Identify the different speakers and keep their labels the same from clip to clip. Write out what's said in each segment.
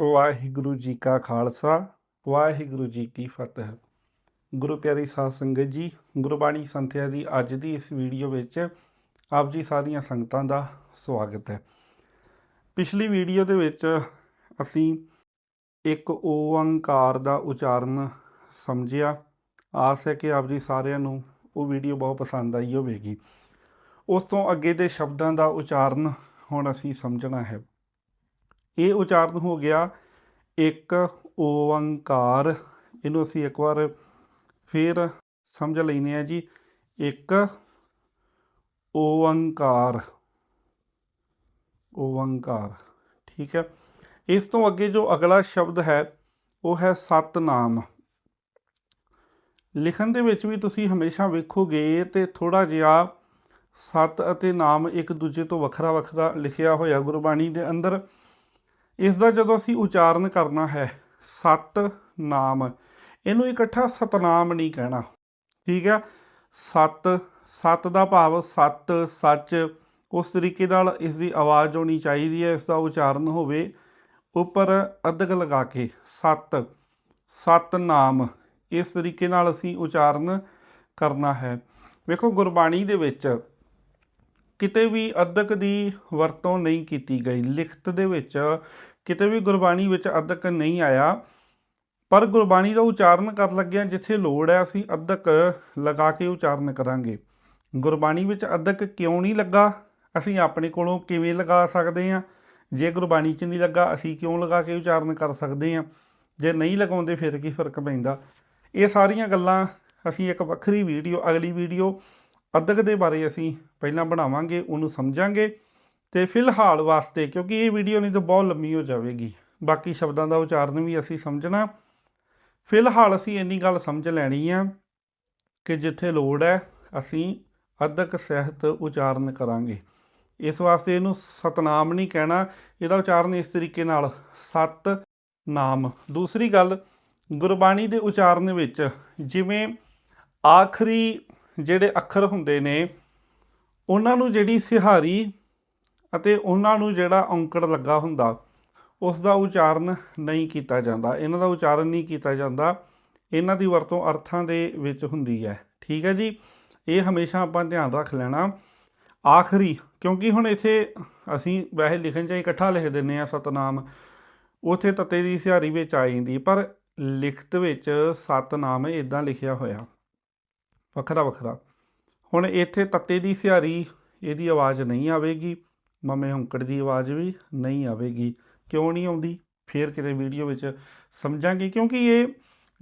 Speaker 1: ਵਾਹਿਗੁਰੂ ਜੀ ਕਾ ਖਾਲਸਾ, ਵਾਹਿਗੁਰੂ ਜੀ ਕੀ ਫਤਿਹ। ਗੁਰੂ ਪਿਆਰੀ ਸਾਧ ਸੰਗਤ ਜੀ, ਗੁਰਬਾਣੀ ਸੰਥਿਆ ਦੀ ਅੱਜ ਦੀ ਇਸ ਵੀਡੀਓ ਵਿੱਚ ਆਪ ਜੀ ਸਾਰੀਆਂ ਸੰਗਤਾਂ ਦਾ ਸਵਾਗਤ ਹੈ। ਪਿਛਲੀ ਵੀਡੀਓ ਦੇ ਵਿੱਚ ਅਸੀਂ ਇੱਕ ਓੰਕਾਰ ਦਾ ਉਚਾਰਨ ਸਮਝਿਆ। ਆਸ ਹੈ ਕਿ ਆਪ ਜੀ ਸਾਰਿਆਂ ਨੂੰ ਉਹ ਵੀਡੀਓ ਬਹੁਤ ਪਸੰਦ ਆਈ ਹੋਵੇਗੀ। ਉਸ ਤੋਂ ਅੱਗੇ ਦੇ ਸ਼ਬਦਾਂ ਦਾ ਉਚਾਰਨ ਹੁਣ ਅਸੀਂ ਸਮਝਣਾ ਹੈ। ਇਹ ਉਚਾਰਨ ਹੋ ਗਿਆ। ਇੱਕ ਓੰਕਾਰ ਇਹਨੂੰ ਅਸੀਂ ਇੱਕ ਵਾਰ ਫੇਰ ਸਮਝ ਲੈਨੇ ਆ ਜੀ। ਇੱਕ ਓੰਕਾਰ ਓੰਕਾਰ ਠੀਕ ਹੈ। ਇਸ ਤੋਂ ਅੱਗੇ ਜੋ ਅਗਲਾ ਸ਼ਬਦ ਹੈ, ਉਹ ਹੈ ਸਤਨਾਮ। ਲਿਖਣ ਦੇ ਵਿੱਚ ਵੀ ਤੁਸੀਂ ਹਮੇਸ਼ਾ ਵੇਖੋਗੇ ਤੇ ਥੋੜਾ ਜਿਹਾ ਸਤ ਅਤੇ ਨਾਮ ਇੱਕ ਦੂਜੇ ਤੋਂ ਵੱਖਰਾ ਵੱਖਰਾ ਲਿਖਿਆ ਹੋਇਆ ਗੁਰਬਾਣੀ ਦੇ ਅੰਦਰ ਇਸ ਦਾ ਜਦੋਂ ਅਸੀਂ ਉਚਾਰਨ ਕਰਨਾ ਹੈ, ਸਤ ਨਾਮ, ਇਹਨੂੰ ਇਕੱਠਾ ਸਤਨਾਮ ਨਹੀਂ ਕਹਿਣਾ। ਠੀਕ ਹੈ? ਸਤ ਸਤ ਦਾ ਭਾਵ ਸਤ, ਸੱਚ, ਉਸ ਤਰੀਕੇ ਨਾਲ ਇਸ ਦੀ ਆਵਾਜ਼ ਹੋਣੀ ਚਾਹੀਦੀ ਹੈ ਇਸ ਦਾ ਉਚਾਰਨ ਹੋਵੇ, ਉੱਪਰ ਅਧਕ ਲਗਾ ਕੇ, ਸਤ ਸਤਨਾਮ ਇਸ ਤਰੀਕੇ ਨਾਲ ਅਸੀਂ ਉਚਾਰਨ ਕਰਨਾ ਹੈ। ਵੇਖੋ, ਗੁਰਬਾਣੀ ਦੇ ਵਿੱਚ ਕਿਤੇ ਵੀ ਅਧਕ ਦੀ ਵਰਤੋਂ ਨਹੀਂ ਕੀਤੀ ਗਈ। ਲਿਖਤ ਦੇ ਵਿੱਚ ਕਿਤੇ ਵੀ ਗੁਰਬਾਣੀ ਵਿੱਚ ਅਧਕ ਨਹੀਂ ਆਇਆ, ਪਰ ਗੁਰਬਾਣੀ ਦਾ ਉਚਾਰਨ ਕਰਨ ਲੱਗਿਆ ਜਿੱਥੇ ਲੋੜ ਹੈ, ਅਸੀਂ ਅਧਕ ਲਗਾ ਕੇ ਉਚਾਰਨ ਕਰਾਂਗੇ। ਗੁਰਬਾਣੀ ਵਿੱਚ ਅਧਕ ਕਿਉਂ ਨਹੀਂ ਲੱਗਾ? ਅਸੀਂ ਆਪਣੇ ਕੋਲੋਂ ਕਿਵੇਂ ਲਗਾ ਸਕਦੇ ਹਾਂ? ਜੇ ਗੁਰਬਾਣੀ 'ਚ ਨਹੀਂ ਲੱਗਾ, ਅਸੀਂ ਕਿਉਂ ਲਗਾ ਕੇ ਉਚਾਰਨ ਕਰ ਸਕਦੇ ਹਾਂ? ਜੇ ਨਹੀਂ ਲਗਾਉਂਦੇ, ਫਿਰ ਕੀ ਫ਼ਰਕ ਪੈਂਦਾ? ਇਹ ਸਾਰੀਆਂ ਗੱਲਾਂ ਅਸੀਂ ਇੱਕ ਵੱਖਰੀ ਵੀਡੀਓ, ਅਗਲੀ ਵੀਡੀਓ ਅਧਕ ਦੇ ਬਾਰੇ ਅਸੀਂ ਪਹਿਲਾਂ ਬਣਾਵਾਂਗੇ, ਉਹਨੂੰ ਸਮਝਾਂਗੇ। ਤੇ ਫਿਲਹਾਲ ਵਾਸਤੇ, ਕਿਉਂਕਿ ਇਹ ਵੀਡੀਓ ਨਹੀਂ ਤਾਂ ਬਹੁਤ ਲੰਮੀ ਹੋ ਜਾਵੇਗੀ। ਬਾਕੀ ਸ਼ਬਦਾਂ ਦਾ ਉਚਾਰਨ ਵੀ ਅਸੀਂ ਸਮਝਣਾ। ਫਿਲਹਾਲ ਅਸੀਂ ਇੰਨੀ ਗੱਲ ਸਮਝ ਲੈਣੀ ਆ ਕਿ ਜਿੱਥੇ ਲੋੜ ਹੈ, ਅਸੀਂ ਅਧਕ ਸਹਿਤ ਉਚਾਰਨ ਕਰਾਂਗੇ। ਇਸ ਵਾਸਤੇ ਇਹਨੂੰ ਸਤਨਾਮ ਨਹੀਂ ਕਹਿਣਾ। ਇਹਦਾ ਉਚਾਰਨ ਇਸ ਤਰੀਕੇ ਨਾਲ, ਸਤ ਨਾਮ। ਦੂਸਰੀ ਗੱਲ, ਗੁਰਬਾਣੀ ਦੇ ਉਚਾਰਨ ਵਿੱਚ ਜਿਵੇਂ ਆਖਰੀ ਜਿਹੜੇ ਅੱਖਰ ਹੁੰਦੇ ਨੇ, ਉਹਨਾਂ ਨੂੰ ਜਿਹੜੀ ਸਿਹਾਰੀ ਅਤੇ ਉਹਨਾਂ ਨੂੰ ਜਿਹੜਾ ਔਂਕੜ ਲੱਗਾ ਹੁੰਦਾ, ਉਸ ਦਾ ਉਚਾਰਨ ਨਹੀਂ ਕੀਤਾ ਜਾਂਦਾ। ਇਹਨਾਂ ਦਾ ਉਚਾਰਨ ਨਹੀਂ ਕੀਤਾ ਜਾਂਦਾ। ਇਹਨਾਂ ਦੀ ਵਰਤੋਂ ਅਰਥਾਂ ਦੇ ਵਿੱਚ ਹੁੰਦੀ ਹੈ। ਠੀਕ ਹੈ ਜੀ? ਇਹ ਹਮੇਸ਼ਾ ਆਪਾਂ ਧਿਆਨ ਰੱਖ ਲੈਣਾ। ਆਖਰੀ, ਕਿਉਂਕਿ ਹੁਣ ਇੱਥੇ ਅਸੀਂ ਵੈਸੇ ਲਿਖਣ ਚ ਇਕੱਠਾ ਲਿਖ ਦਿੰਨੇ ਆ ਸਤਨਾਮ। ਉਥੇ ਤਤੇ ਦੀ ਸਿਹਾਰੀ ਵਿੱਚ ਆ ਜਾਂਦੀ, ਪਰ ਲਿਖਤ ਵਿੱਚ ਸਤਨਾਮ ਇਦਾਂ ਲਿਖਿਆ ਹੋਇਆ। ਵੱਖਰਾ ਵੱਖਰਾ ਹੁਣ ਇੱਥੇ ਤੱਤੇ ਦੀ ਸਿਹਾਰੀ, ਇਹਦੀ ਆਵਾਜ਼ ਨਹੀਂ ਆਵੇਗੀ। ਮਮੇ ਹੰਕੜ ਦੀ ਆਵਾਜ਼ ਵੀ ਨਹੀਂ ਆਵੇਗੀ। ਕਿਉਂ ਨਹੀਂ ਆਉਂਦੀ? ਫੇਰ ਕਿਤੇ ਵੀਡੀਓ ਵਿੱਚ ਸਮਝਾਂਗੇ, ਕਿਉਂਕਿ ਇਹ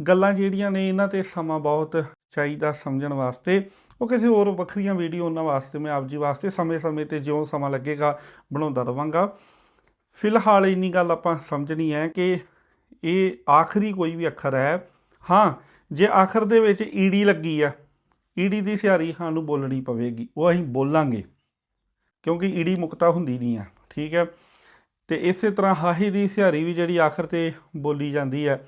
Speaker 1: ਗੱਲਾਂ ਜਿਹੜੀਆਂ ਨੇ ਇਹਨਾਂ ਤੇ ਸਮਾਂ ਬਹੁਤ ਚਾਹੀਦਾ ਸਮਝਣ ਵਾਸਤੇ। ਉਹ ਕਿਸੇ ਹੋਰ ਵੱਖਰੀਆਂ ਵੀਡੀਓ ਉਹਨਾਂ ਵਾਸਤੇ, ਮੈਂ ਆਪ ਜੀ ਵਾਸਤੇ ਸਮੇਂ-ਸਮੇਂ ਤੇ ਜਿਉਂ ਸਮਾਂ ਲੱਗੇਗਾ ਬਣਾਉਂਦਾ ਰਵਾਂਗਾ। ਫਿਲਹਾਲ ਇੰਨੀ ਗੱਲ ਆਪਾਂ ਸਮਝਣੀ ਹੈ ਕਿ ਇਹ ਆਖਰੀ ਕੋਈ ਵੀ ਅੱਖਰ ਹੈ। ਹਾਂ, ਜੇ ਆਖਰ ਦੇ ਵਿੱਚ ਈੜੀ ਲੱਗੀ ਆ ਈੜੀ ਦੀ ਸਿਹਾਰੀ ਸਾਨੂੰ ਬੋਲਣੀ ਪਵੇਗੀ। ਉਹ ਅਸੀਂ ਬੋਲਾਂਗੇ। ਕਿਉਂਕਿ ਈੜੀ ਮੁਕਤਾ ਹੁੰਦੀ ਨਹੀਂ ਆ, ਠੀਕ ਹੈ। ਤੇ ਇਸੇ ਤਰ੍ਹਾਂ ਹਾਹੀ ਦੀ ਸਿਹਾਰੀ ਵੀ ਜਿਹੜੀ ਆਖਰ ਤੇ ਬੋਲੀ ਜਾਂਦੀ ਹੈ।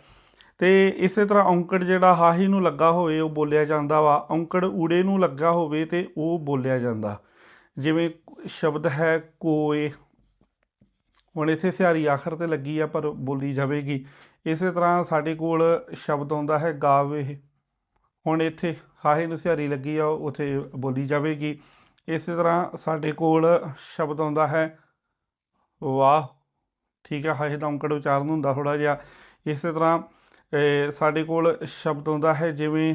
Speaker 1: ਤੇ ਇਸੇ ਤਰ੍ਹਾਂ ਔਂਕੜ ਜਿਹੜਾ ਹਾਹੀ ਨੂੰ ਲੱਗਾ ਹੋਵੇ, ਉਹ ਬੋਲਿਆ ਜਾਂਦਾ ਵਾ। ਔਂਕੜ ਊੜੇ ਨੂੰ ਲੱਗਾ ਹੋਵੇ ਤੇ ਉਹ ਬੋਲਿਆ ਜਾਂਦਾ। ਜਿਵੇਂ ਸ਼ਬਦ ਹੈ ਕੋਏ। ਹੁਣ ਇੱਥੇ ਸਿਹਾਰੀ ਆਖਰ ਤੇ ਲੱਗੀ ਆ, ਪਰ ਬੋਲੀ ਜਾਵੇਗੀ। ਇਸੇ ਤਰ੍ਹਾਂ ਸਾਡੇ ਕੋਲ ਸ਼ਬਦ ਆਉਂਦਾ ਹੈ ਗਾਵੇ। ਹੁਣ ਇੱਥੇ ਹਾਹੇ ਨੂੰ ਸਿਹਾਰੀ ਲੱਗੀ ਆ ਉਥੇ ਬੋਲੀ ਜਾਵੇਗੀ। ਇਸੇ ਤਰ੍ਹਾਂ ਸਾਡੇ ਕੋਲ ਸ਼ਬਦ ਆਉਂਦਾ ਹੈ, ਵਾਹ, ਠੀਕ ਹੈ ਹਾਹੇ ਦਾ ਔਂਕੜ ਉਚਾਰਨ ਹੁੰਦਾ ਥੋੜਾ ਜਿਹਾ। ਇਸੇ ਤਰ੍ਹਾਂ ਸਾਡੇ ਕੋਲ ਸ਼ਬਦ ਆਉਂਦਾ ਹੈ, ਜਿਵੇਂ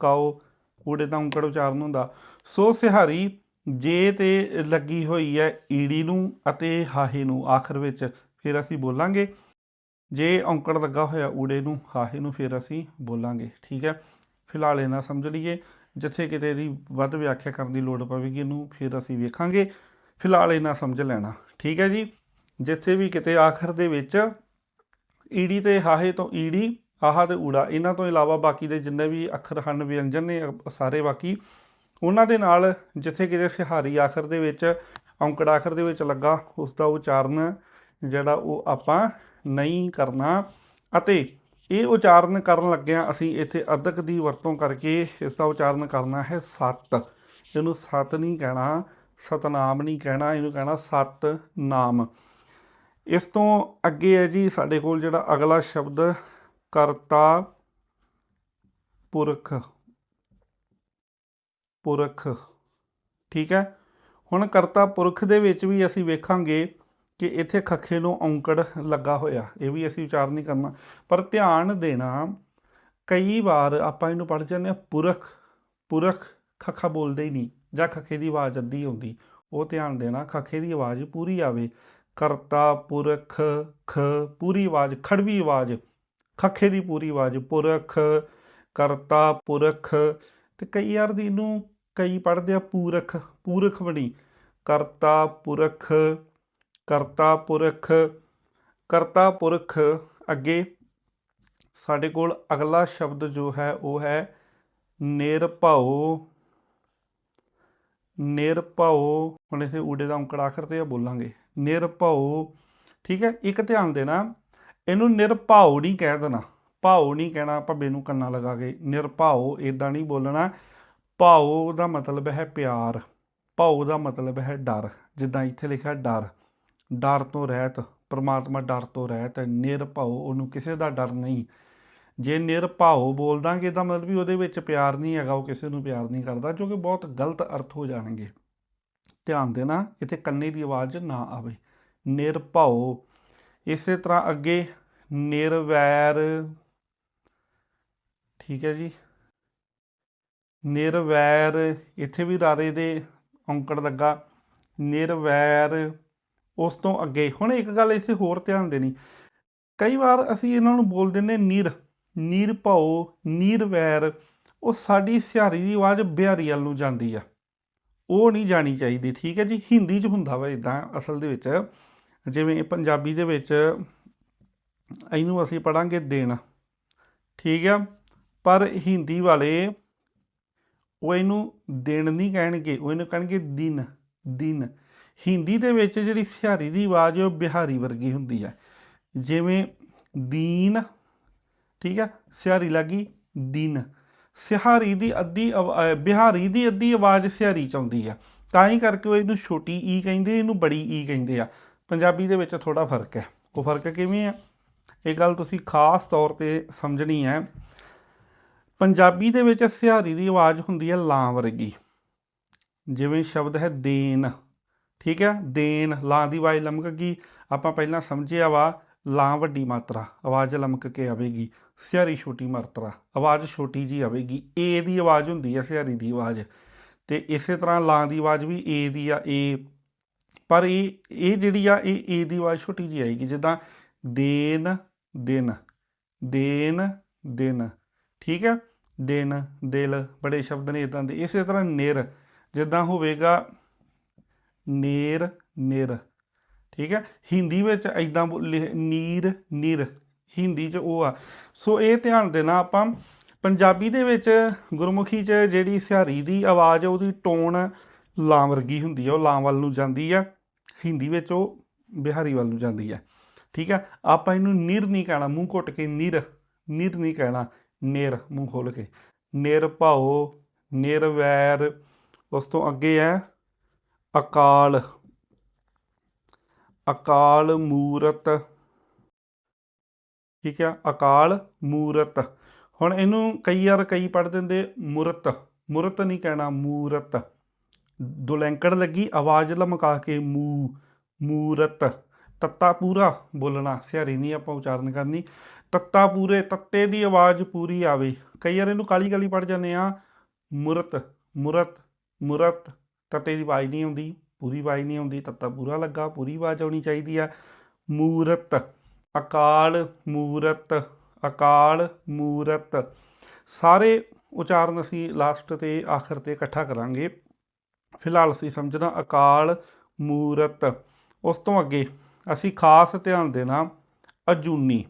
Speaker 1: ਕਾਓ ਊੜੇ ਦਾ ਔਂਕੜ ਉਚਾਰਨ ਹੁੰਦਾ। ਸੋ ਸਿਹਾਰੀ, ਜੇ ਤੇ ਲੱਗੀ ਹੋਈ ਹੈ ਈੜੀ ਨੂੰ ਅਤੇ ਹਾਹੇ ਨੂੰ, ਆਖਰ ਵਿੱਚ ਫਿਰ ਅਸੀਂ ਬੋਲਾਂਗੇ। ਜੇ ਔਂਕੜ ਲੱਗਾ ਹੋਇਆ ਊੜੇ ਨੂੰ, ਹਾਹੇ ਨੂੰ ਫਿਰ ਅਸੀਂ ਬੋਲਾਂਗੇ, ਠੀਕ ਹੈ। ਫਿਲਹਾਲ ਇਹਨਾਂ ਸਮਝ ਲਈਏ। ਜਿੱਥੇ ਕਿਤੇ ਦੀ ਵੱਧ ਵਿਆਖਿਆ ਕਰਨ ਦੀ ਲੋੜ ਪਵੇਗੀ, ਇਹਨੂੰ ਫਿਰ ਅਸੀਂ ਵੇਖਾਂਗੇ। ਫਿਲਹਾਲ ਇਹਨਾਂ ਸਮਝ ਲੈਣਾ। ਠੀਕ ਹੈ ਜੀ? ਜਿੱਥੇ ਵੀ ਕਿਤੇ ਆਖਰ ਦੇ ਵਿੱਚ ਈੜੀ ਤੇ ਹਾਹੇ ਤੋਂ ਈੜੀ, ਆਹਾ ਤੇ ਊੜਾ, ਇਹਨਾਂ ਤੋਂ ਇਲਾਵਾ ਬਾਕੀ ਦੇ ਜਿੰਨੇ ਵੀ ਅੱਖਰ ਹਨ, ਵਿਅੰਜਨ ਨੇ ਸਾਰੇ ਬਾਕੀ, ਉਹਨਾਂ ਦੇ ਨਾਲ ਜਿੱਥੇ ਕਿਤੇ ਸਿਹਾਰੀ ਆਖਰ ਦੇ ਵਿੱਚ, ਔਂਕੜ ਆਖਰ ਦੇ ਵਿੱਚ ਲੱਗਾ ਉਸ ਦਾ ਉਚਾਰਨ ਜਿਹੜਾ ਉਹ ਆਪਾਂ ਨਹੀਂ ਕਰਨਾ। ਅਤੇ ਇਹ ਉਚਾਰਨ ਕਰਨ ਲੱਗਿਆਂ ਅਸੀਂ ਇੱਥੇ ਅਧਕ ਦੀ ਵਰਤੋਂ ਕਰਕੇ ਇਸ ਦਾ ਉਚਾਰਨ ਕਰਨਾ ਹੈ ਸਤ। ਇਹਨੂੰ ਸਤ ਨਹੀਂ ਕਹਿਣਾ, ਸਤਨਾਮ ਨਹੀਂ ਕਹਿਣਾ, ਇਹਨੂੰ ਕਹਿਣਾ ਸਤ ਨਾਮ ਇਸ ਤੋਂ ਅੱਗੇ ਹੈ ਜੀ ਸਾਡੇ ਕੋਲ ਜਿਹੜਾ ਅਗਲਾ ਸ਼ਬਦ, ਕਰਤਾ ਪੁਰਖ। ਪੁਰਖ। ਠੀਕ ਹੈ? ਹੁਣ ਕਰਤਾ ਪੁਰਖ ਦੇ ਵਿੱਚ ਵੀ ਅਸੀਂ ਵੇਖਾਂਗੇ ਕਿ ਇੱਥੇ ਖੱਖੇ ਨੂੰ ਔਂਕੜ ਲੱਗਾ ਹੋਇਆ। ਇਹ ਵੀ ਅਸੀਂ ਵਿਚਾਰ ਨਹੀਂ ਕਰਨਾ। ਪਰ ਧਿਆਨ ਦੇਣਾ, ਕਈ ਵਾਰ ਆਪਾਂ ਇਹਨੂੰ ਪੜ੍ਹ ਜਾਂਦੇ ਹਾਂ, ਪੁਰਖ ਪੁਰਖ ਖੱਖਾ ਬੋਲਦੇ ਹੀ ਨਹੀਂ, ਜਾਂ ਖੱਖੇ ਦੀ ਆਵਾਜ਼ ਅੱਧੀ ਆਉਂਦੀ। ਉਹ ਧਿਆਨ ਦੇਣਾ, ਖੱਖੇ ਦੀ ਆਵਾਜ਼ ਪੂਰੀ ਆਵੇ। ਕਰਤਾ, ਪੁਰਖ, ਖ, ਪੂਰੀ ਆਵਾਜ਼, ਖੜਵੀ ਆਵਾਜ਼, ਖੱਖੇ ਦੀ ਪੂਰੀ ਆਵਾਜ਼, ਪੁਰਖ, ਕਰਤਾ, ਪੁਰਖ। ਤੇ ਕਈ ਯਾਰ ਦੀ ਇਹਨੂੰ ਕਈ ਪੜ੍ਹਦੇ ਆ, ਪੂਰਖ ਪੂਰਖ ਬਣੀ। ਕਰਤਾ, ਪੁਰਖ ਕਰਤਾ ਪੁਰਖ ਕਰਤਾ ਪੁਰਖ ਅੱਗੇ। ਸਾਡੇ ਕੋਲ ਅਗਲਾ ਸ਼ਬਦ ਜੋ ਹੈ, ਉਹ ਹੈ ਨਿਰਭਉ। ਨਿਰਭਉ, ਹੁਣ ਇਥੇ ਊੜੇ ਦਾ ਔਂਕੜ ਆਖਰ ਤੇ ਬੋਲਾਂਗੇ। ਨਿਰਭਉ, ਠੀਕ ਹੈ, ਇੱਕ ਧਿਆਨ ਦੇਣਾ, ਇਹਨੂੰ ਨਿਰਭਉ ਨਹੀਂ ਕਹਿ ਦੇਣਾ। ਭਾਉ ਨਹੀਂ ਕਹਿਣਾ ਭੱਬੇ ਨੂੰ ਕੰਨਾਂ ਲਗਾ ਕੇ। ਨਿਰਭਉ ਇਦਾਂ ਨਹੀਂ ਬੋਲਣਾ। ਭਾਉ ਦਾ ਮਤਲਬ ਹੈ ਪਿਆਰ। ਭਾਉ ਦਾ ਮਤਲਬ ਹੈ ਡਰ। ਜਿੱਦਾਂ ਇੱਥੇ ਲਿਖਿਆ ਡਰ। ਡਰ ਤੋਂ ਰਹਿਤ, ਪਰਮਾਤਮਾ ਡਰ ਤੋਂ ਰਹਿਤ ਹੈ ਨਿਰਭਉ, ਉਹਨੂੰ ਕਿਸੇ ਦਾ ਡਰ ਨਹੀਂ। ਜੇ ਨਿਰਭਉ ਬੋਲ ਦਾਂਗੇ ਤਾਂ ਮਤਲਬ ਵੀ ਉਹਦੇ ਵਿੱਚ ਪਿਆਰ ਨਹੀਂ ਹੈਗਾ, ਉਹ ਕਿਸੇ ਨੂੰ ਪਿਆਰ ਨਹੀਂ ਕਰਦਾ, ਜੋ ਕਿ ਬਹੁਤ ਗਲਤ ਅਰਥ ਹੋ ਜਾਣਗੇ। ਧਿਆਨ ਦੇਣਾ, ਇੱਥੇ ਕੰਨੇ ਦੀ ਆਵਾਜ਼ ਨਾ ਆਵੇ। ਨਿਰਭਉ, ਇਸੇ ਤਰ੍ਹਾਂ ਅੱਗੇ, ਨਿਰਵੈਰ, ਠੀਕ ਹੈ ਜੀ। ਨਿਰਵੈਰ, ਇੱਥੇ ਵੀ ਰਾਰੇ ਦੇ ਔਂਕੜ ਲੱਗਾ। ਨਿਰਵੈਰ ਉਸ ਤੋਂ ਅੱਗੇ। ਹੁਣ ਇੱਕ ਗੱਲ ਇੱਥੇ ਹੋਰ ਧਿਆਨ ਦੇਣੀ। ਕਈ ਵਾਰ ਅਸੀਂ ਇਹਨਾਂ ਨੂੰ ਬੋਲ ਦਿੰਦੇ ਨਿਰ, ਨੀਰ ਵੈਰ, ਉਹ ਸਾਡੀ ਸਿਹਾਰੀ ਦੀ ਆਵਾਜ਼ ਬਿਹਾਰੀ ਵੱਲ ਨੂੰ ਜਾਂਦੀ ਆ। ਉਹ ਨਹੀਂ ਜਾਣੀ ਚਾਹੀਦੀ, ਠੀਕ ਹੈ ਜੀ? ਹਿੰਦੀ 'ਚ ਹੁੰਦਾ ਵਾ ਇਦਾਂ ਅਸਲ ਦੇ ਵਿੱਚ। ਜਿਵੇਂ ਪੰਜਾਬੀ ਦੇ ਵਿੱਚ, ਇਹਨੂੰ ਅਸੀਂ ਪੜਾਂਗੇ ਦੇਣ ਠੀਕ ਆ? ਪਰ ਹਿੰਦੀ ਵਾਲੇ ਉਹ ਇਹਨੂੰ ਦਿਨ ਨਹੀਂ ਕਹਿਣਗੇ, ਉਹ ਇਹਨੂੰ ਕਹਿਣਗੇ ਦਿਨ ਦਿਨ। ਹਿੰਦੀ ਦੇ ਵਿੱਚ ਜਿਹੜੀ ਸਿਹਾਰੀ ਦੀ ਆਵਾਜ਼ ਹੈ, ਉਹ ਬਿਹਾਰੀ ਵਰਗੀ ਹੁੰਦੀ ਹੈ। ਜਿਵੇਂ ਦੀਨ, ਠੀਕ ਹੈ, ਸਿਹਾਰੀ ਲੱਗੀ ਦਿਨ। ਸਿਹਾਰੀ ਦੀ ਅੱਧੀ ਆਵਾ- ਬਿਹਾਰੀ ਦੀ ਅੱਧੀ ਆਵਾਜ਼ ਸਿਹਾਰੀ ਚ ਆਉਂਦੀ ਆ ਤਾਂ ਹੀ ਕਰਕੇ ਉਹ ਇਹਨੂੰ ਛੋਟੀ ਈ ਕਹਿੰਦੇ, ਇਹਨੂੰ ਬੜੀ ਈ ਕਹਿੰਦੇ ਆ। ਪੰਜਾਬੀ ਦੇ ਵਿੱਚ ਥੋੜਾ ਫ਼ਰਕ ਹੈ। ਉਹ ਫ਼ਰਕ ਕਿਵੇਂ ਆ ਇਹ ਗੱਲ ਤੁਸੀਂ ਖਾਸ ਤੌਰ ਤੇ ਸਮਝਣੀ ਹੈ। ਪੰਜਾਬੀ ਦੇ ਵਿੱਚ ਸਿਹਾਰੀ ਦੀ ਆਵਾਜ਼ ਹੁੰਦੀ ਹੈ ਲਾਂ ਵਰਗੀ। ਜਿਵੇਂ ਸ਼ਬਦ ਹੈ ਦੇਨ। ਠੀਕ ਹੈ? ਦੇਨ ਲਾਂ ਦੀ ਆਵਾਜ਼ ਲਮਕ ਗਈ। ਆਪਾਂ ਪਹਿਲਾਂ ਸਮਝਿਆ ਵਾ, ਲਾਂ ਵੱਡੀ ਮਾਤਰਾ, ਆਵਾਜ਼ ਲਮਕ ਕੇ ਆਵੇਗੀ। ਸਿਆਰੀ ਛੋਟੀ ਮਾਤਰਾ, ਆਵਾਜ਼ ਛੋਟੀ ਜੀ ਆਵੇਗੀ। ਏ ਦੀ ਆਵਾਜ਼ ਹੁੰਦੀ ਹੈ, ਸਿਆਰੀ ਦੀ ਆਵਾਜ਼। ਤੇ ਇਸੇ ਤਰ੍ਹਾਂ ਲਾਂ ਦੀ ਆਵਾਜ਼ ਵੀ ਏ ਦੀ ਆ ਏ ਪਰ ਇਹ ਇਹ ਜਿਹੜੀ ਆ, ਇਹ ਏ ਦੀ ਆਵਾਜ਼ ਛੋਟੀ ਜੀ ਆਏਗੀ। ਜਿੱਦਾਂ ਦੇਨ ਦਿਨ ਦੇਨ ਦਿਨ। ਠੀਕ ਹੈ? ਦਿਨ, ਦਿਲ, ਬੜੇ ਸ਼ਬਦ ਨੇ ਇਦਾਂ ਦੇ। ਇਸੇ ਤਰ੍ਹਾਂ ਨਿਰ, ਜਿੱਦਾਂ ਹੋਵੇਗਾ ਨੇਰ, ਨਿਰ। ਠੀਕ ਹੈ? ਹਿੰਦੀ ਵਿੱਚ ਐਦਾਂ ਨੀਰ, ਨਿਰ। ਹਿੰਦੀ 'ਚ ਉਹ ਆ। ਸੋ ਇਹ ਧਿਆਨ ਦੇਣਾ ਆਪਾਂ। ਪੰਜਾਬੀ ਦੇ ਵਿੱਚ ਗੁਰਮੁਖੀ 'ਚ ਜਿਹੜੀ ਸਿਹਾਰੀ ਦੀ ਆਵਾਜ਼ ਆ, ਉਹਦੀ ਟੋਨ ਲਾਂ ਵਰਗੀ ਹੁੰਦੀ ਹੈ ਉਹ ਲਾਂ ਵੱਲ ਨੂੰ ਜਾਂਦੀ ਹੈ ਹਿੰਦੀ ਵਿੱਚ ਉਹ ਬਿਹਾਰੀ ਵੱਲ ਨੂੰ ਜਾਂਦੀ ਹੈ ਠੀਕ ਹੈ? ਆਪਾਂ ਇਹਨੂੰ ਨਿਰ ਨਹੀਂ ਕਹਿਣਾ, ਮੂੰਹ ਘੁੱਟ ਕੇ ਨਿਰ। ਨਿਰ ਨਹੀਂ ਕਹਿਣਾ, ਨਿਰ, ਮੂੰਹ ਖੋਲ ਕੇ। ਨਿਰਭਉ ਨਿਰਵੈਰ ਉਸ ਤੋਂ ਅੱਗੇ ਹੈ। ਅਕਾਲ ਅਕਾਲ ਮੂਰਤ। ਠੀਕ ਹੈ ਅਕਾਲ ਮੂਰਤ। ਹੁਣ ਇਹਨੂੰ ਕਈ ਵਾਰ ਕਈ ਪੜ੍ਹ ਦਿੰਦੇ ਮੂਰਤ। ਮੁਰਤ ਨਹੀਂ ਕਹਿਣਾ, ਮੂਰਤ। ਦੁਲੈਂਕੜ ਲੱਗੀ, ਆਵਾਜ਼ ਲਮਕਾ ਕੇ ਮੂ, ਮੂਰਤ। ਤੱਤਾ ਪੂਰਾ ਬੋਲਣਾ ਸਿਆਰੀ ਨਹੀਂ ਆਪਾਂ ਉਚਾਰਨ ਕਰਨੀ। ਤੱਤਾ ਪੂਰੇ, ਤੱਤੇ ਦੀ ਆਵਾਜ਼ ਪੂਰੀ ਆਵੇ। ਕਈ ਵਾਰ ਇਹਨੂੰ ਕਾਲੀ ਕਾਲੀ ਪੜ ਜਾਂਦੇ ਆ। ਮੁਰਤ ਮੁਰਤ ਮੁਰਤ। ਤੱਤੇ ਦੀ ਆਵਾਜ਼ ਨਹੀਂ ਆਉਂਦੀ, ਪੂਰੀ ਆਵਾਜ਼ ਨਹੀਂ ਆਉਂਦੀ, ਤੱਤਾ ਪੂਰਾ ਲੱਗਾ, ਪੂਰੀ ਆਵਾਜ਼ ਆਉਣੀ ਚਾਹੀਦੀ ਆ। ਮੂਰਤ, ਅਕਾਲ ਮੂਰਤ ਅਕਾਲ ਮੂਰਤ। ਸਾਰੇ ਉਚਾਰਨ ਅਸੀਂ ਲਾਸਟ ਤੇ ਆਖਰ ਤੇ ਇਕੱਠਾ ਕਰਾਂਗੇ। ਫਿਲਹਾਲ ਅਸੀਂ ਸਮਝਣਾ ਅਕਾਲ ਮੂਰਤ। ਉਸ ਤੋਂ ਅੱਗੇ ਅਸੀਂ ਖਾਸ ਧਿਆਨ ਦੇਣਾ ਅਜੂਨੀ।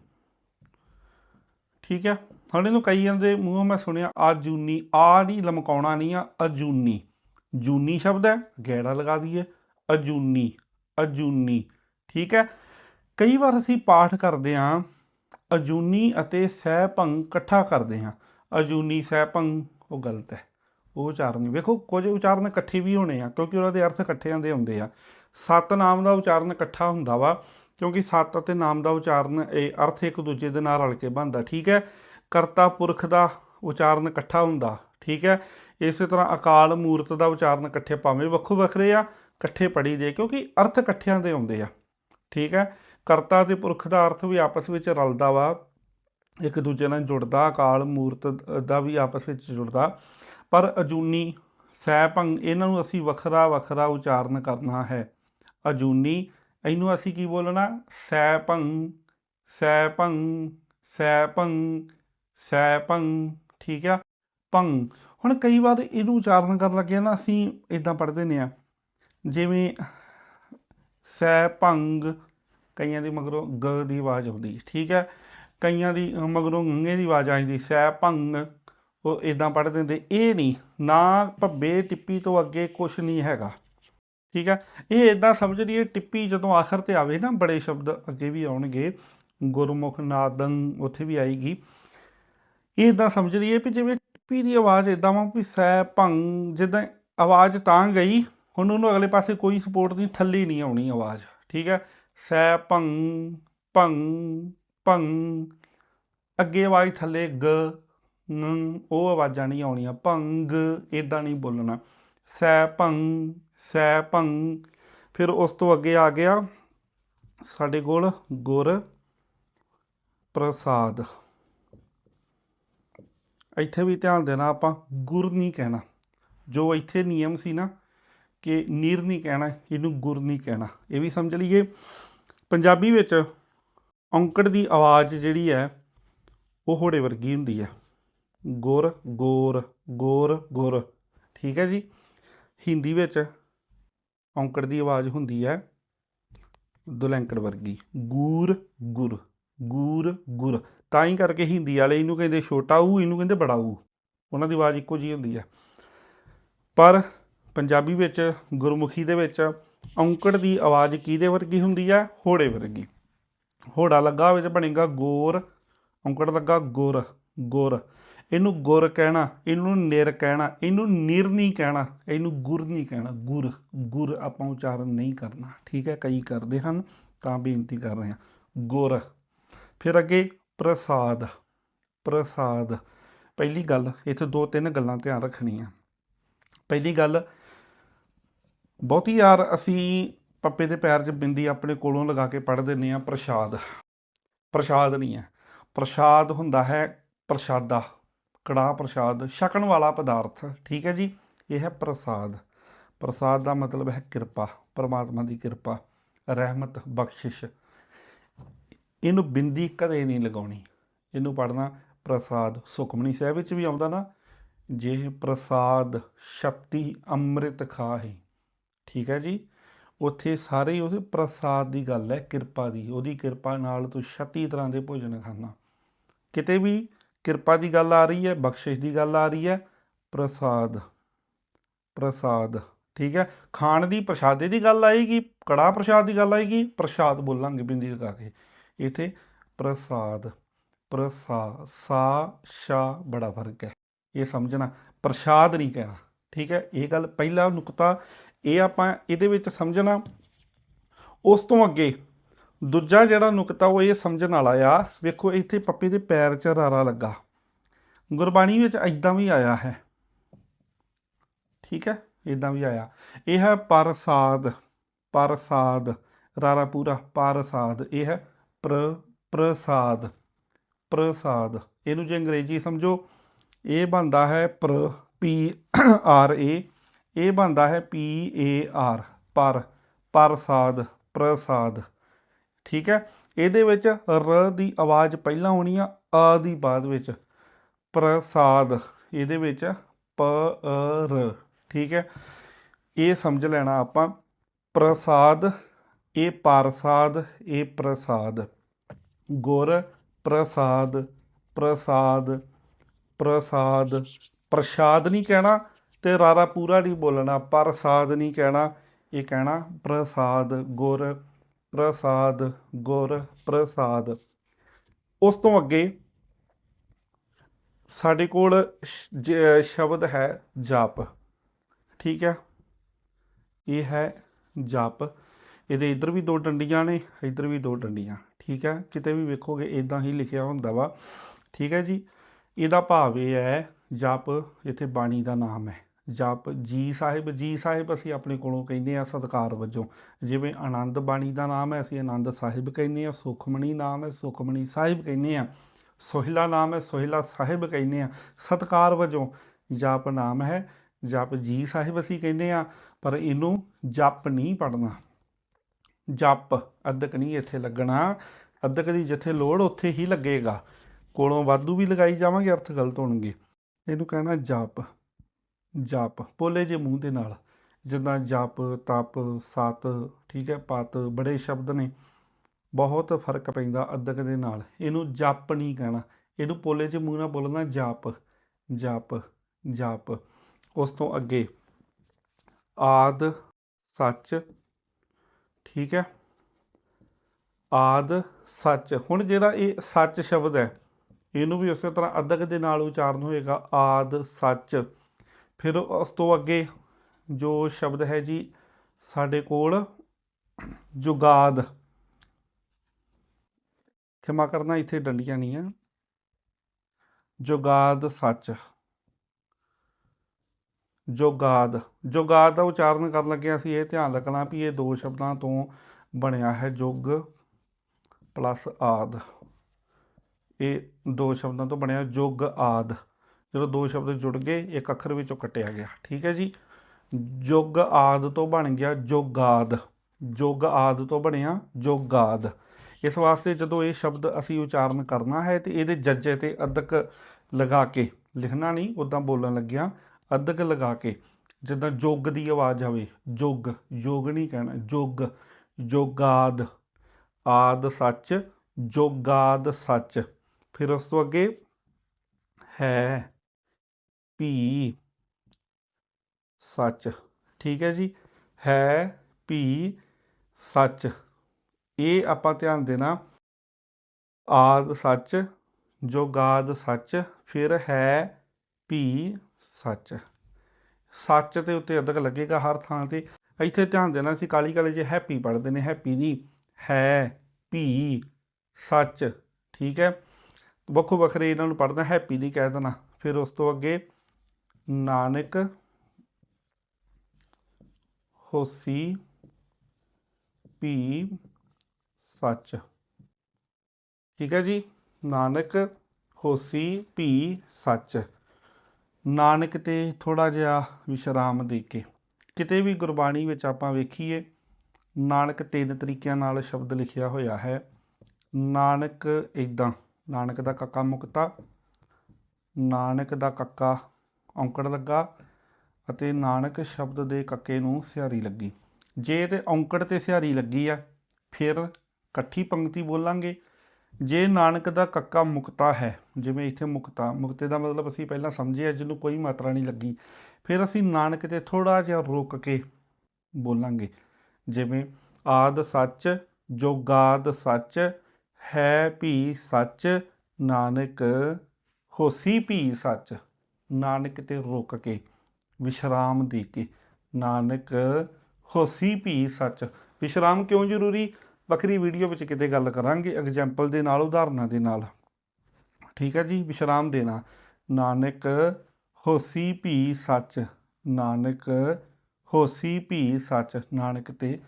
Speaker 1: ਠੀਕ ਹੈ ਹੁਣ ਇਹਨੂੰ ਕਈ ਦੇ ਮੂੰਹੋਂ ਮੈਂ ਸੁਣਿਆ ਆਜੂਨੀ ਆ ਨਹੀਂ ਲਮਕਾਉਣਾ ਨਹੀਂ ਆ, ਅਜੂਨੀ। ਜੂਨੀ ਸ਼ਬਦ ਹੈ ਗੈੜਾ ਲਗਾ ਦਈਏ, ਅਜੂਨੀ ਅਜੂਨੀ, ਠੀਕ ਹੈ? ਕਈ ਵਾਰ ਅਸੀਂ ਪਾਠ ਕਰਦੇ ਹਾਂ, ਅਜੂਨੀ ਅਤੇ ਸਹਿ ਭੰਗ ਇਕੱਠਾ ਕਰਦੇ ਹਾਂ। ਅਜੂਨੀ, ਸਹਿ ਭੰਗ, ਉਹ ਗਲਤ ਹੈ, ਉਹ ਉਚਾਰਨ ਵੇਖੋ, ਕੁਝ ਉਚਾਰਨ ਇਕੱਠੇ ਵੀ ਹੋਣੇ ਆ, ਕਿਉਂਕਿ ਉਹਨਾਂ ਦੇ ਅਰਥ ਇਕੱਠਿਆਂ ਦੇ ਹੁੰਦੇ ਆ। ਸਤਨਾਮ ਦਾ ਉਚਾਰਨ ਇਕੱਠਾ ਹੁੰਦਾ ਵਾ, ਕਿਉਂਕਿ ਸੱਤ ਅਤੇ ਨਾਮ ਦਾ ਉਚਾਰਨ, ਇਹ ਅਰਥ ਇੱਕ ਦੂਜੇ ਦੇ ਨਾਲ ਰਲ ਕੇ ਬਣਦਾ, ਠੀਕ ਹੈ? ਕਰਤਾ ਪੁਰਖ ਦਾ ਉਚਾਰਨ ਇਕੱਠਾ ਹੁੰਦਾ ਠੀਕ ਹੈ। ਇਸੇ ਤਰ੍ਹਾਂ ਅਕਾਲ ਮੂਰਤ ਦਾ ਉਚਾਰਨ ਇਕੱਠੇ ਭਾਵੇਂ ਵੱਖੋ ਵੱਖਰੇ ਆ, ਇਕੱਠੇ ਪੜੀ ਦੇ ਕਿਉਂਕਿ ਅਰਥ ਇਕੱਠਿਆਂ ਦੇ ਆਉਂਦੇ ਆ। ਠੀਕ ਹੈ। ਕਰਤਾ ਤੇ ਪੁਰਖ ਦਾ ਅਰਥ ਵੀ ਆਪਸ ਵਿੱਚ ਰਲਦਾ ਵਾ, ਇੱਕ ਦੂਜੇ ਨਾਲ ਜੁੜਦਾ, ਅਕਾਲ ਮੂਰਤ ਦਾ ਵੀ ਆਪਸ ਵਿੱਚ ਜੁੜਦਾ। ਪਰ ਅਜੂਨੀ ਸੈਭੰਗ ਇਹਨਾਂ ਨੂੰ ਅਸੀਂ ਵੱਖਰਾ ਵੱਖਰਾ ਉਚਾਰਨ ਕਰਨਾ ਹੈ। ਅਜੂਨੀ, ਇਹਨੂੰ ਅਸੀਂ ਕੀ ਬੋਲਣਾ? ਸੈਭੰਗ ਸੈਭੰਗ ਸੈਭੰਗ ਸੈਭੰਗ ਠੀਕ ਆ। ਭੰਗ। ਹੁਣ ਕਈ ਵਾਰ ਇਹਨੂੰ ਉਚਾਰਨ ਕਰਨ ਲੱਗੇ ਨਾ, ਅਸੀਂ ਇਦਾਂ ਪੜ੍ਹਦੇ ਨੇ ਆ, ਜਿਵੇਂ ਸੈਭੰਗ ਕਈਆਂ ਦੀ ਮਗਰੋਂ ਗ ਦੀ ਆਵਾਜ਼ ਆਉਂਦੀ, ਠੀਕ ਹੈ? ਕਈਆਂ ਦੀ ਮਗਰੋਂ ਗੰਗੇ ਦੀ ਆਵਾਜ਼ ਆਉਂਦੀ ਸੈਭੰਗ ਉਹ ਇਦਾਂ ਪੜ੍ਹ ਦਿੰਦੇ, ਇਹ ਨਹੀਂ, ਨਾ ਭੱਬੇ ਟਿੱਪੀ ਤੋਂ ਅੱਗੇ ਕੁਝ ਨਹੀਂ ਹੈਗਾ, ਠੀਕ ਹੈ? ਇਹ ਇਦਾਂ ਸਮਝ ਲਈਏ, ਟਿੱਪੀ ਜਦੋਂ ਆਖਰ ਤੇ ਆਵੇ ਨਾ, ਬੜੇ ਸ਼ਬਦ ਅੱਗੇ ਵੀ ਆਉਣਗੇ, ਗੁਰਮੁਖ ਨਾਦੰ ਉੱਥੇ ਵੀ ਆਏਗੀ। ਇਹ ਇਦਾਂ ਸਮਝ ਲਈਏ ਵੀ ਜਿਵੇਂ ਟਿੱਪੀ ਦੀ ਆਵਾਜ਼ ਇਦਾਂ ਵਾ ਵੀ ਸੈ ਭੰਗ ਜਿੱਦਾਂ ਆਵਾਜ਼ ਤਾਂ ਗਈ, ਹੁਣ ਉਹਨੂੰ ਅਗਲੇ ਪਾਸੇ ਕੋਈ ਸਪੋਰਟ ਨਹੀਂ, ਥੱਲੇ ਨਹੀਂ ਆਉਣੀ ਆਵਾਜ਼, ਠੀਕ ਹੈ? ਸੈ ਭੰਗ ਭੰਗ ਭੰਗ ਅੱਗੇ ਆਵਾਜ਼ ਥੱਲੇ ਗ, ਨ, ਉਹ ਆਵਾਜ਼ਾਂ ਨਹੀਂ ਆਉਣੀਆਂ, ਭੰਗ ਇਦਾਂ ਨਹੀਂ ਬੋਲਣਾ। ਸੈ ਭੰਗ ਸੈ ਭੰਗ ਫਿਰ ਉਸ ਤੋਂ ਅੱਗੇ ਆ ਗਿਆ ਸਾਡੇ ਕੋਲ ਗੁਰ ਪ੍ਰਸਾਦ। ਇੱਥੇ ਵੀ ਧਿਆਨ ਦੇਣਾ ਆਪਾਂ, ਗੁਰ ਨਹੀਂ ਕਹਿਣਾ। ਜੋ ਇੱਥੇ ਨਿਯਮ ਸੀ ਨਾ ਕਿ ਨੀਰ ਨਹੀਂ ਕਹਿਣਾ, ਇਹਨੂੰ ਗੁਰ ਨਹੀਂ ਕਹਿਣਾ। ਇਹ ਵੀ ਸਮਝ ਲਈਏ। ਪੰਜਾਬੀ ਵਿੱਚ ਔਂਕੜ ਦੀ ਆਵਾਜ਼ ਜਿਹੜੀ ਹੈ, ਉਹ ਹੋੜੇ ਵਰਗੀ ਹੁੰਦੀ ਹੈ। ਗੁਰ, ਗੋਰ ਗੋਰ, ਗੁਰ। ਠੀਕ ਹੈ ਜੀ? ਹਿੰਦੀ ਵਿੱਚ ਔਂਕੜ ਦੀ ਆਵਾਜ਼ ਹੁੰਦੀ ਹੈ ਦੁਲੈਂਕੜ ਵਰਗੀ। ਗੂਰ ਤਾਂ ਹੀ ਕਰਕੇ ਹਿੰਦੀ ਵਾਲੇ ਇਹਨੂੰ ਕਹਿੰਦੇ ਛੋਟਾ ਊ ਇਹਨੂੰ ਕਹਿੰਦੇ ਬੜਾ ਊ ਉਹਨਾਂ ਦੀ ਆਵਾਜ਼ ਇੱਕੋ ਜਿਹੀ ਹੁੰਦੀ ਹੈ ਪਰ ਪੰਜਾਬੀ ਵਿੱਚ, ਗੁਰਮੁਖੀ ਦੇ ਵਿੱਚ ਔਂਕੜ ਦੀ ਆਵਾਜ਼ ਕਿਹਦੇ ਵਰਗੀ ਹੁੰਦੀ ਹੈ ਹੋੜੇ ਵਰਗੀ। ਹੋੜਾ ਲੱਗਾ ਹੋਵੇ ਤੇ ਬਣੇਗਾ ਗੋਰ, ਔਂਕੜ ਲੱਗਾ ਗੁਰ ਗੁਰ। ਇਹਨੂੰ ਗੁਰ ਕਹਿਣਾ, ਇਹਨੂੰ ਨਿਰ ਕਹਿਣਾ, ਇਹਨੂੰ ਨਿਰ ਨਹੀਂ ਕਹਿਣਾ, ਇਹਨੂੰ ਗੁਰ ਨਹੀਂ ਕਹਿਣਾ। ਗੁਰ ਗੁਰ ਆਪਾਂ ਉਚਾਰਨ ਨਹੀਂ ਕਰਨਾ। ਠੀਕ ਹੈ, ਕਈ ਕਰਦੇ ਹਨ, ਤਾਂ ਬੇਨਤੀ ਕਰ ਰਹੇ ਹਾਂ। ਗੁਰ। ਫਿਰ ਅੱਗੇ ਪ੍ਰਸਾਦ ਪ੍ਰਸਾਦ। ਪਹਿਲੀ ਗੱਲ, ਇੱਥੇ ਦੋ ਤਿੰਨ ਗੱਲਾਂ ਧਿਆਨ ਰੱਖਣੀਆਂ। ਪਹਿਲੀ ਗੱਲ, ਬਹੁਤੀ ਯਾਰ ਅਸੀਂ ਪੱਪੇ ਦੇ ਪੈਰ 'ਚ ਬਿੰਦੀ ਆਪਣੇ ਕੋਲੋਂ ਲਗਾ ਕੇ ਪੜ੍ਹ ਦਿੰਦੇ ਆ ਪ੍ਰਸ਼ਾਦ। ਪ੍ਰਸ਼ਾਦ ਨਹੀਂ ਹੈ। ਪ੍ਰਸ਼ਾਦ ਹੁੰਦਾ ਹੈ ਪ੍ਰਸ਼ਾਦਾ, ਕੜਾਹ ਪ੍ਰਸ਼ਾਦ, ਛਕਣ ਵਾਲਾ ਪਦਾਰਥ। ਠੀਕ ਹੈ ਜੀ? ਇਹ ਹੈ ਪ੍ਰਸਾਦ। ਪ੍ਰਸਾਦ ਦਾ ਮਤਲਬ ਹੈ ਕਿਰਪਾ, ਪਰਮਾਤਮਾ ਦੀ ਕਿਰਪਾ, ਰਹਿਮਤ, ਬਖਸ਼ਿਸ਼। ਇਹਨੂੰ ਬਿੰਦੀ ਕਦੇ ਨਹੀਂ ਲਗਾਉਣੀ। ਇਹਨੂੰ ਪੜਨਾ ਪ੍ਰਸਾਦ ਸੁਖਮਨੀ ਸਾਹਿਬ ਵਿੱਚ ਵੀ ਆਉਂਦਾ ਨਾ, ਜੇ ਪ੍ਰਸਾਦ ਸ਼ਕਤੀ ਅੰਮ੍ਰਿਤ ਖਾਹੀ। ਠੀਕ ਹੈ ਜੀ? ਉੱਥੇ ਸਾਰੇ ਹੀ ਉਹਦੇ ਪ੍ਰਸਾਦ ਦੀ ਗੱਲ ਹੈ, ਕਿਰਪਾ ਦੀ। ਉਹਦੀ ਕਿਰਪਾ ਨਾਲ ਤੂੰ 36 ਤਰ੍ਹਾਂ ਦੇ ਭੋਜਨ ਖਾਣਾ ਕਿਤੇ ਵੀ ਕਿਰਪਾ ਦੀ ਗੱਲ ਆ ਰਹੀ ਹੈ, ਬਖਸ਼ਿਸ਼ ਦੀ ਗੱਲ ਆ ਰਹੀ ਹੈ, ਪ੍ਰਸਾਦ ਪ੍ਰਸਾਦ। ਠੀਕ ਹੈ? ਖਾਣ ਦੀ ਪ੍ਰਸ਼ਾਦੇ ਦੀ ਗੱਲ ਆਏਗੀ ਕੜਾ ਪ੍ਰਸ਼ਾਦ ਦੀ ਗੱਲ ਆਏਗੀ, ਪ੍ਰਸ਼ਾਦ ਬੋਲਾਂਗੇ ਬਿੰਦੀ ਲਗਾ ਕੇ। ਇਥੇ ਪ੍ਰਸਾਦ ਪ੍ਰਸਾ ਸਾ, ਸ਼ਾ ਬੜਾ ਫ਼ਰਕ ਹੈ। ਇਹ ਸਮਝਣਾ, ਪ੍ਰਸ਼ਾਦ ਨਹੀਂ ਕਹਿਣਾ, ਠੀਕ ਹੈ? ਇਹ ਗੱਲ ਪਹਿਲਾ ਨੁਕਤਾ, ਇਹ ਆਪਾਂ ਇਹਦੇ ਵਿੱਚ ਸਮਝਣਾ। ਉਸ ਤੋਂ ਅੱਗੇ ਦੂਜਾ ਜਿਹੜਾ ਨੁਕਤਾ ਉਹ ਇਹ ਸਮਝਣ ਵਾਲਾ ਆ, ਵੇਖੋ ਇੱਥੇ ਪੱਪੇ ਦੇ ਪੈਰ 'ਚ ਰਾਰਾ ਲੱਗਾ। ਗੁਰਬਾਣੀ ਵਿੱਚ ਇਦਾਂ ਵੀ ਆਇਆ ਹੈ। ਠੀਕ ਹੈ? ਇਦਾਂ ਵੀ ਆਇਆ। ਇਹ ਹੈ ਪ੍ਰਸਾਦ ਪ੍ਰਸਾਦ, ਰਾਰਾ ਪੂਰਾ, ਪ੍ਰਸਾਦ, ਇਹ ਹੈ ਪ੍ਰ, ਪ੍ਰਸਾਦ ਪ੍ਰਸਾਦ। ਇਹਨੂੰ ਜੇ ਅੰਗਰੇਜ਼ੀ ਸਮਝੋ, ਇਹ ਬਣਦਾ ਹੈ ਪ੍ਰ, ਪੀ, ਆਰ, ਏ। ਇਹ ਬਣਦਾ ਹੈ ਪੀ, ਏ, ਆਰ, ਪਰ, ਪ੍ਰਸਾਦ ਪ੍ਰਸਾਦ। ਠੀਕ ਹੈ? ਇਹਦੇ ਵਿੱਚ ਰ ਦੀ ਆਵਾਜ਼ ਪਹਿਲਾਂ ਹੋਣੀ ਆ ਆ ਦੀ ਬਾਅਦ ਵਿੱਚ। ਪ੍ਰਸਾਦ, ਇਹਦੇ ਵਿੱਚ ਪ ਰ। ਠੀਕ ਹੈ? ਇਹ ਸਮਝ ਲੈਣਾ ਆਪਾਂ। ਪ੍ਰਸਾਦ ਇਹ ਪ੍ਰਸਾਦ ਇਹ ਪ੍ਰਸਾਦ। ਗੁਰ, ਪ੍ਰਸਾਦ ਪ੍ਰਸਾਦ ਪ੍ਰਸਾਦ। ਪ੍ਰਸ਼ਾਦ ਨਹੀਂ ਕਹਿਣਾ ਤੇ ਰਾਰਾ ਪੂਰਾ ਨਹੀਂ ਬੋਲਣਾ। ਪ੍ਰਸਾਦ ਨਹੀਂ ਕਹਿਣਾ, ਇਹ ਕਹਿਣਾ ਪ੍ਰਸਾਦ, ਗੁਰ ਪ੍ਰਸਾਦ ਗੁਰ, ਪ੍ਰਸਾਦ। ਉਸ ਤੋਂ ਅੱਗੇ ਸਾਡੇ ਕੋਲ ਸ਼ਬਦ ਹੈ ਜਾਪ। ਠੀਕ ਹੈ? ਇਹ ਹੈ ਜਾਪ। ਇਹਦੇ ਇੱਧਰ ਵੀ ਦੋ ਡੰਡੀਆਂ ਨੇ, ਇੱਧਰ ਵੀ ਦੋ ਡੰਡੀਆਂ ਠੀਕ ਹੈ, ਕਿਤੇ ਵੀ ਵੇਖੋਗੇ ਇਦਾਂ ਹੀ ਲਿਖਿਆ ਹੁੰਦਾ ਵਾ। ਠੀਕ ਹੈ ਜੀ, ਇਹਦਾ ਭਾਵ ਇਹ ਹੈ, ਜਪ ਇੱਥੇ ਬਾਣੀ ਦਾ ਨਾਮ ਹੈ। ਜਪ ਜੀ ਸਾਹਿਬ ਜੀ ਸਾਹਿਬ ਅਸੀਂ ਆਪਣੇ ਕੋਲੋਂ ਕਹਿੰਦੇ ਆ ਸਤਕਾਰ ਵਜੋਂ। ਜਿਵੇਂ ਆਨੰਦ ਬਾਣੀ ਦਾ ਨਾਮ ਹੈ, ਅਸੀਂ ਆਨੰਦ ਸਾਹਿਬ ਕਹਿੰਦੇ ਆ ਸੁਖਮਣੀ ਨਾਮ ਹੈ, ਸੁਖਮਣੀ ਸਾਹਿਬ ਕਹਿੰਦੇ ਆ ਸੋਹਿਲਾ ਨਾਮ ਹੈ, ਸੋਹਿਲਾ ਸਾਹਿਬ ਕਹਿੰਦੇ ਆ ਸਤਕਾਰ ਵਜੋਂ ਜਪ ਨਾਮ ਹੈ, ਜਪ ਜੀ ਸਾਹਿਬ ਅਸੀਂ ਕਹਿੰਦੇ ਆ ਪਰ ਇਹਨੂੰ ਜਪ ਨਹੀਂ ਪੜਨਾ ਜਪ ਅਦਕ ਨਹੀਂ ਇੱਥੇ ਲੱਗਣਾ। ਅਦਕ ਦੀ ਜਿੱਥੇ ਲੋੜ, ਉੱਥੇ ਹੀ ਲੱਗੇਗਾ। ਕੋਲੋਂ ਵਾਧੂ ਵੀ ਲਗਾਈ ਜਾਵਾਂਗੇ, ਅਰਥ ਗਲਤ ਹੋਣਗੇ। ਇਹਨੂੰ ਕਹਿਣਾ ਜਪ। ਜਪ, ਪੋਲੇ ਜੇ ਮੂੰਹ ਦੇ ਨਾਲ। ਜਿੱਦਾਂ ਜਪ, ਤਪ, ਸਤ, ਠੀਕ ਹੈ, ਪਤ, ਬੜੇ ਸ਼ਬਦ ਨੇ। ਬਹੁਤ ਫ਼ਰਕ ਪੈਂਦਾ ਅਦਕ ਦੇ ਨਾਲ। ਇਹਨੂੰ ਜਪ ਨਹੀਂ ਕਹਿਣਾ। ਇਹਨੂੰ ਪੋਲੇ ਜੇ ਮੂੰਹ ਨਾਲ ਬੋਲਣਾ ਜਪ। ਜਪ ਜਪ। ਉਸ ਤੋਂ ਅੱਗੇ ਆਦ, ਸੱਚ ਠੀਕ ਹੈ? ਆਦ, ਸੱਚ। ਹੁਣ ਜਿਹੜਾ ਇਹ ਸੱਚ ਸ਼ਬਦ ਹੈ, ਇਹਨੂੰ ਵੀ ਉਸੇ ਤਰ੍ਹਾਂ ਅਦਕ ਦੇ ਨਾਲ ਉਚਾਰਨ ਹੋਏਗਾ, ਆਦ, ਸੱਚ। ਫਿਰ ਉਸ ਤੋਂ ਅੱਗੇ ਜੋ ਸ਼ਬਦ ਹੈ ਜੀ, ਸਾਡੇ ਕੋਲ ਜੁਗਾਦ। ਖਿਮਾ ਕਰਨਾ, ਇੱਥੇ ਡੰਡੀਆਂ ਨਹੀਂ ਆ ਜੁਗਾਦ, ਸੱਚ। ਜੋਗਾਦ ਜੋਗਾਦ ਦਾ ਉਚਾਰਨ ਕਰਨ ਲੱਗਿਆ ਅਸੀਂ ਇਹ ਧਿਆਨ ਰੱਖਣਾ ਵੀ ਇਹ ਦੋ ਸ਼ਬਦਾਂ ਤੋਂ ਬਣਿਆ ਹੈ ਜੁਗ ਪਲੱਸ ਆਦ। ਇਹ ਦੋ ਸ਼ਬਦਾਂ ਤੋਂ ਬਣਿਆ ਜੁਗ ਆਦ। ਜਦੋਂ ਦੋ ਸ਼ਬਦ ਜੁੜ ਗਏ, ਇੱਕ ਅੱਖਰ ਵਿੱਚੋਂ ਕੱਟਿਆ ਗਿਆ। ਠੀਕ ਹੈ ਜੀ? ਜੁਗ ਆਦ ਤੋਂ ਬਣ ਗਿਆ ਜੋਗਾਦ। ਜੁਗ ਆਦ ਤੋਂ ਬਣਿਆ ਜੋਗਾਦ। ਇਸ ਵਾਸਤੇ ਜਦੋਂ ਇਹ ਸ਼ਬਦ ਅਸੀਂ ਉਚਾਰਨ ਕਰਨਾ ਹੈ ਤੇ ਇਹਦੇ ਜੱਜੇ ਤੇ ਅਦਕ ਲਗਾ ਕੇ ਲਿਖਣਾ ਨਹੀਂ, ਉਦਾਂ ਬੋਲਣ ਲੱਗਿਆ ਅਦਕ ਲਗਾ ਕੇ ਜਿੱਦਾਂ ਜੁਗ ਦੀ ਆਵਾਜ਼ ਆਵੇ, ਜੁਗ ਯੋਗ ਨਹੀਂ ਕਹਿਣਾ, ਜੁਗ, ਜੋਗਾਦ, ਆਦ ਸੱਚ, ਜੋਗਾਦ ਸੱਚ। ਫਿਰ ਉਸ ਤੋਂ ਅੱਗੇ ਹੈ ਭੀ ਸੱਚ। ਠੀਕ ਹੈ ਜੀ? ਹੈ ਭੀ ਸੱਚ। ਇਹ ਆਪਾਂ ਧਿਆਨ ਦੇਣਾ, ਆਦ ਸੱਚ, ਜੋਗਾਦ ਸੱਚ, ਫਿਰ ਹੈ ਭੀ ਸੱਚ। ਸੱਚ ਦੇ ਉੱਤੇ ਅਦਕ ਲੱਗੇਗਾ ਹਰ ਥਾਂ ਤੇ। ਇੱਥੇ ਧਿਆਨ ਦੇਣਾ ਸੀ, ਕਾਲੀ ਕਾਲੀ ਜੇ ਹੈਪੀ ਪੜ੍ਹਦੇ ਨੇ, ਹੈਪੀ ਨਹੀਂ, ਹੈ, ਭੀ, ਸੱਚ, ਠੀਕ ਹੈ। ਵੱਖੋ ਵੱਖਰੇ ਇਹਨਾਂ ਨੂੰ ਪੜ੍ਹਨਾ ਹੈਪੀ ਨਹੀਂ ਕਹਿ ਦੇਣਾ। ਫਿਰ ਉਸ ਤੋਂ ਅੱਗੇ ਨਾਨਕ, ਹੋਸੀ, ਭੀ, ਸੱਚ। ਠੀਕ ਹੈ ਜੀ, ਨਾਨਕ, ਹੋਸੀ, ਭੀ, ਸੱਚ। ਨਾਨਕ ਤੇ ਥੋੜਾ ਜਿਹਾ ਵਿਸ਼ਰਾਮ ਦੇ ਕੇ ਕਿਤੇ ਵੀ ਗੁਰਬਾਣੀ ਵਿੱਚ ਆਪਾਂ ਵੇਖੀਏ, ਨਾਨਕ ਤਿੰਨ ਤਰੀਕਿਆਂ ਨਾਲ ਸ਼ਬਦ ਲਿਖਿਆ ਹੋਇਆ ਹੈ। ਨਾਨਕ ਇਦਾਂ ਨਾਨਕ ਦਾ ਕੱਕਾ ਮੁਕਤਾ, ਨਾਨਕ ਦਾ ਕੱਕਾ ਔਂਕੜ ਲੱਗਾ ਅਤੇ ਨਾਨਕ ਸ਼ਬਦ ਦੇ ਕੱਕੇ ਨੂੰ ਸਿਹਾਰੀ ਲੱਗੀ। ਜੇ ਤੇ ਔਂਕੜ ਤੇ ਸਿਹਾਰੀ ਲੱਗੀ ਆ, ਫਿਰ ਇਕੱਠੀ ਪੰਕਤੀ ਬੋਲਾਂਗੇ। ਜੇ ਨਾਨਕ ਦਾ ਕੱਕਾ ਮੁਕਤਾ ਹੈ, ਜਿਵੇਂ ਇੱਥੇ ਮੁਕਤਾ, ਮੁਕਤੇ ਦਾ ਮਤਲਬ ਅਸੀਂ ਪਹਿਲਾਂ ਸਮਝਿਆ, ਜਿਹਨੂੰ ਕੋਈ ਮਾਤਰਾ ਨਹੀਂ ਲੱਗੀ, ਫਿਰ ਅਸੀਂ ਨਾਨਕ ਤੇ ਥੋੜਾ ਜਿਹਾ ਰੁਕ ਕੇ ਬੋਲਾਂਗੇ, ਜਿਵੇਂ ਆਦ ਸੱਚ, ਜੋਗਾਦ ਸੱਚ, ਹੈ ਭੀ ਸੱਚ, ਨਾਨਕ ਹੋਸੀ ਭੀ ਸੱਚ। ਨਾਨਕ ਤੇ ਰੁਕ ਕੇ, ਵਿਸ਼ਰਾਮ ਦੇ ਕੇ, ਨਾਨਕ ਹੋਸੀ ਭੀ ਸੱਚ। ਵਿਸ਼ਰਾਮ ਕਿਉਂ ਜ਼ਰੂਰੀ? ਵੱਖਰੀ ਵੀਡੀਓ ਵਿੱਚ ਕਿਤੇ ਗੱਲ ਕਰਾਂਗੇ ਐਗਜ਼ਾਮਪਲ ਦੇ ਨਾਲ, ਉਦਾਹਰਨਾਂ ਦੇ ਨਾਲ। ਠੀਕ ਹੈ ਜੀ, ਵਿਸ਼ਰਾਮ ਦੇਣਾ। ਨਾਨਕ ਹੋਸੀ ਭੀ ਸੱਚ, ਨਾਨਕ ਹੋਸੀ ਭੀ ਸੱਚ, ਨਾਨਕ ਤੇ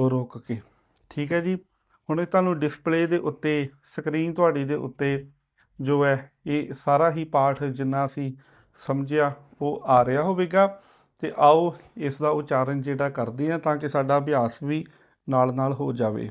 Speaker 1: ਰੋਕ ਕੇ। ਠੀਕ ਹੈ ਜੀ, ਹੁਣ ਇਹ ਤੁਹਾਨੂੰ ਡਿਸਪਲੇ ਦੇ ਉੱਤੇ ਸਕਰੀਨ ਤੁਹਾਡੀ ਦੇ ਉੱਤੇ ਜੋ ਹੈ, ਇਹ ਸਾਰਾ ਹੀ ਪਾਠ ਜਿੰਨਾ ਅਸੀਂ ਸਮਝਿਆ, ਉਹ ਆ ਰਿਹਾ ਹੋਵੇਗਾ। ਤੇ ਆਓ, ਇਸ ਦਾ ਉਚਾਰਨ ਜਿਹੜਾ ਕਰਦੇ ਹਾਂ ਤਾਂ ਕਿ ਸਾਡਾ ਅਭਿਆਸ ਵੀ ਨਾਲ ਨਾਲ ਹੋ ਜਾਵੇ।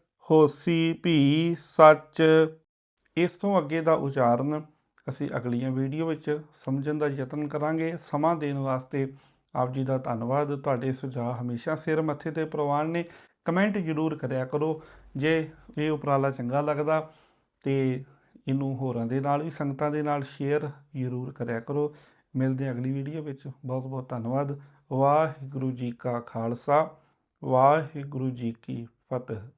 Speaker 1: ਹੋਸੀ ਭੀ ਸੱਚ। ਇਸ ਤੋਂ ਅੱਗੇ ਦਾ ਉਚਾਰਨ ਅਸੀਂ ਅਗਲੀਆਂ ਵੀਡੀਓ ਵਿੱਚ ਸਮਝਣ ਦਾ ਯਤਨ ਕਰਾਂਗੇ। ਸਮਾਂ ਦੇਣ ਵਾਸਤੇ ਆਪ ਜੀ ਦਾ ਧੰਨਵਾਦ। ਤੁਹਾਡੇ ਸੁਝਾਅ ਹਮੇਸ਼ਾ ਸਿਰ ਮੱਥੇ ਤੇ ਪ੍ਰਵਾਨ ਨੇ। ਕਮੈਂਟ ਜ਼ਰੂਰ ਕਰਿਆ ਕਰੋ ਜੇ ਇਹ ਉਪਰਾਲਾ ਚੰਗਾ ਲੱਗਦਾ ਤੇ ਇਹਨੂੰ ਹੋਰਾਂ ਦੇ ਨਾਲ ਵੀ, ਸੰਗਤਾਂ ਦੇ ਨਾਲ ਸ਼ੇਅਰ ਜ਼ਰੂਰ ਕਰਿਆ ਕਰੋ। ਮਿਲਦੇ ਅਗਲੀ ਵੀਡੀਓ ਵਿੱਚ। ਬਹੁਤ ਬਹੁਤ ਧੰਨਵਾਦ। ਵਾਹਿਗੁਰੂ ਜੀ ਕਾ ਖਾਲਸਾ, ਵਾਹਿਗੁਰੂ ਜੀ ਕੀ ਫਤਿਹ।